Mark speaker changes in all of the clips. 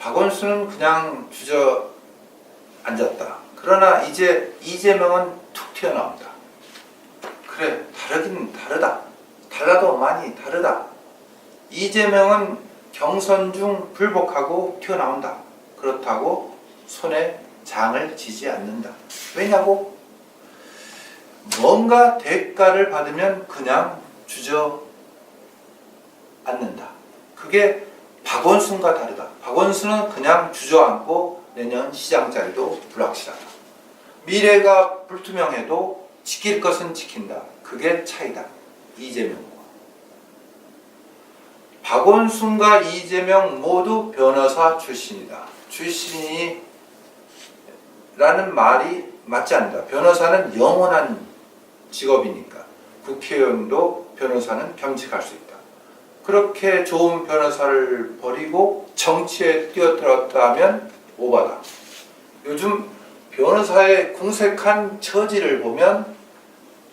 Speaker 1: 박원순은 그냥 주저 앉았다. 그러나 이제 이재명은 툭 튀어나온다. 그래, 다르긴 다르다. 달라도 많이 다르다. 이재명은 경선 중 불복하고 튀어나온다. 그렇다고 손에 장을 지지 않는다. 왜냐고? 뭔가 대가를 받으면 그냥 주저 않는다. 그게 박원순과 다르다. 박원순은 그냥 주저앉고 내년 시장 자리도 불확실하다. 미래가 불투명해도 지킬 것은 지킨다. 그게 차이다. 이재명과. 박원순과 이재명 모두 변호사 출신이다. 출신이 라는 말이 맞지 않는다. 변호사는 영원한 직업이니까 국회의원도 변호사는 겸직할 수 있다. 그렇게 좋은 변호사를 버리고 정치에 뛰어들었다면 오바다. 요즘 변호사의 궁색한 처지를 보면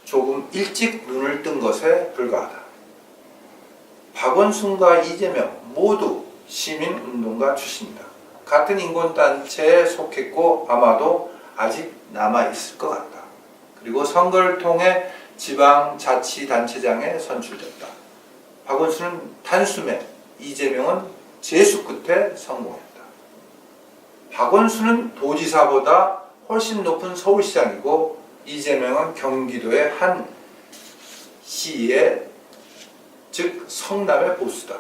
Speaker 1: 조금 일찍 눈을 뜬 것에 불과하다. 박원순과 이재명 모두 시민운동가 출신이다. 같은 인권단체에 속했고 아마도 아직 남아있을 것 같다. 그리고 선거를 통해 지방자치단체장에 선출됐다. 박원순은 단숨에 이재명은 재수 끝에 성공했다. 박원순은 도지사보다 훨씬 높은 서울시장이고 이재명은 경기도의 한 시의 즉 성남의 보수다.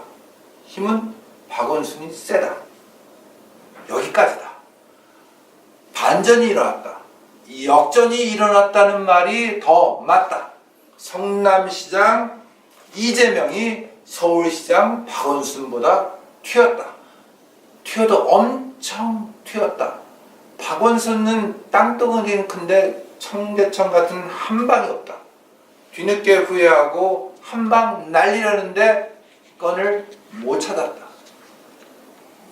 Speaker 1: 힘은 박원순이 세다. 여기까지다. 반전이 일어났다. 이 역전이 일어났다는 말이 더 맞다. 성남시장 이재명이 서울시장 박원순보다 튀었다. 튀어도 엄청 튀었다. 박원순은 땅덩어리는 큰데 청계천 같은 한 방이 없다. 뒤늦게 후회하고 한방 날리려는데 건을 못 찾았다.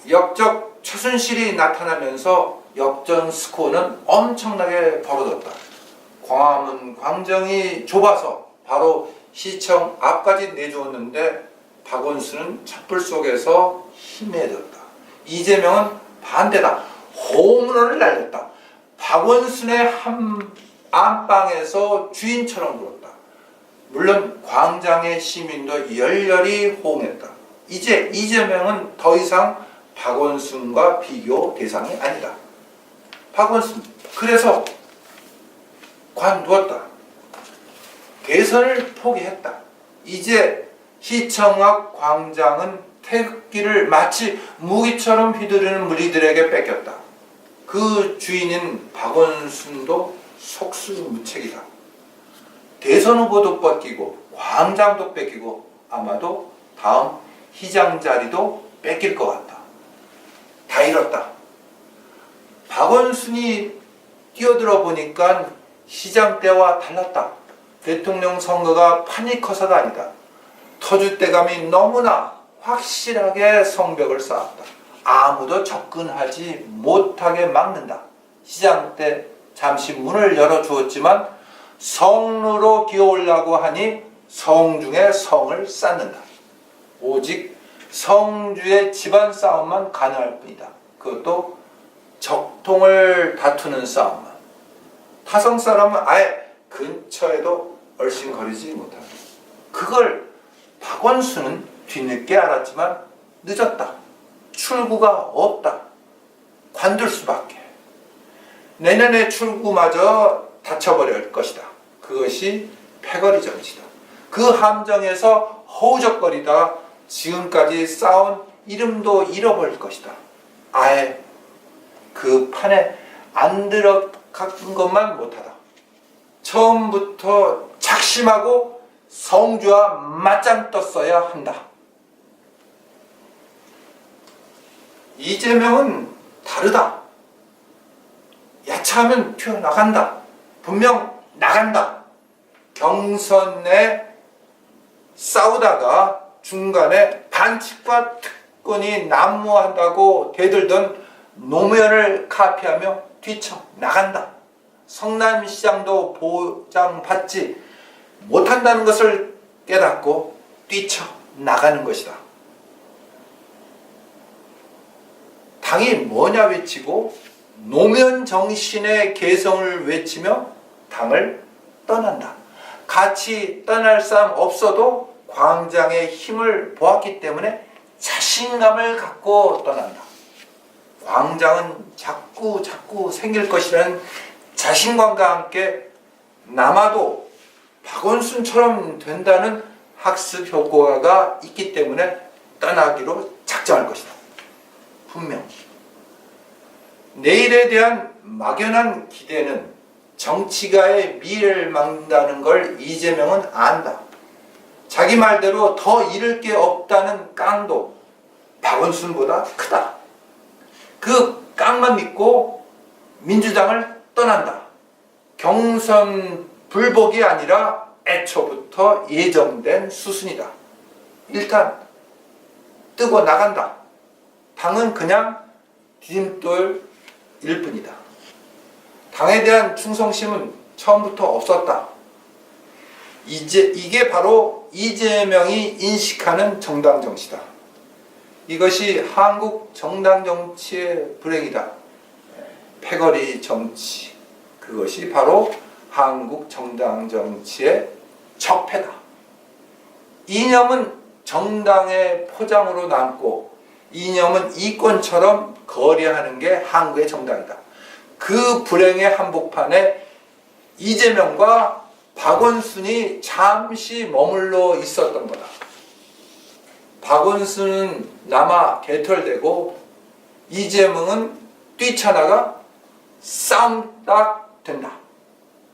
Speaker 1: 역적 최순실이 나타나면서 역전 스코어는 엄청나게 벌어졌다. 광화문 광장이 좁아서 바로 시청 앞까지 내주었는데 박원순은 촛불 속에서 힘에졌다. 이재명은 반대다. 홈런을 날렸다. 박원순의 한 안방에서 주인처럼 굴었다. 물론 광장의 시민도 열렬히 호응했다. 이제 이재명은 더 이상 박원순과 비교 대상이 아니다. 박원순 그래서 관두었다. 대선을 포기했다. 이제 시청 앞 광장은 태극기를 마치 무기처럼 휘두르는 무리들에게 뺏겼다. 그 주인인 박원순도 속수무책이다. 대선 후보도 뺏기고 광장도 뺏기고 아마도 다음 시장 자리도 뺏길 것 같다. 다 잃었다. 박원순이 뛰어들어 보니까 시장 때와 달랐다. 대통령 선거가 판이 커서가 아니다. 터줏대감이 너무나 확실하게 성벽을 쌓았다. 아무도 접근하지 못하게 막는다. 시장 때 잠시 문을 열어주었지만 성루로 기어오려고 하니 성 중에 성을 쌓는다. 오직 성주의 집안 싸움만 가능할 뿐이다. 그것도 적통을 다투는 싸움만. 타성 사람은 아예 근처에도 얼씬거리지 못한다. 그걸 박원순은 뒤늦게 알았지만 늦었다. 출구가 없다. 관둘 수밖에. 내년에 출구마저 닫혀버릴 것이다. 그것이 패거리 정치다. 그 함정에서 허우적거리다 지금까지 쌓은 이름도 잃어버릴 것이다. 아예 그 판에 안 들어간 것만 못하다. 처음부터 작심하고 성주와 맞짱 떴어야 한다. 이재명은 다르다. 야차하면 튀어나간다. 분명 나간다. 경선에 싸우다가 중간에 반칙과 특권이 난무한다고 대들던 노무현을 카피하며 뛰쳐 나간다. 성남시장도 보장받지 못한다는 것을 깨닫고 뛰쳐 나가는 것이다. 당이 뭐냐 외치고 노면 정신의 개성을 외치며 당을 떠난다. 같이 떠날 사람 없어도 광장의 힘을 보았기 때문에 자신감을 갖고 떠난다. 광장은 자꾸 자꾸 생길 것이라는 자신감과 함께 남아도 박원순처럼 된다는 학습 효과가 있기 때문에 떠나기로 작정할 것이다. 분명. 내일에 대한 막연한 기대는 정치가의 미래를 막는다는 걸 이재명은 안다. 자기 말대로 더 잃을 게 없다는 깡도 박원순보다 크다. 그 깡만 믿고 민주당을 떠난다. 경선 불복이 아니라 애초부터 예정된 수순이다. 일단 뜨고 나간다. 당은 그냥 디딤돌일 뿐이다. 당에 대한 충성심은 처음부터 없었다. 이제 이게 바로 이재명이 인식하는 정당 정치다. 이것이 한국 정당 정치의 불행이다. 패거리 정치. 그것이 바로 한국 정당 정치의 적폐다. 이념은 정당의 포장으로 남고 이념은 이권처럼 거래하는 게 한국의 정당이다. 그 불행의 한복판에 이재명과 박원순이 잠시 머물러 있었던 거다. 박원순은 남아 개털되고 이재명은 뛰쳐나가 싸움딱 된다.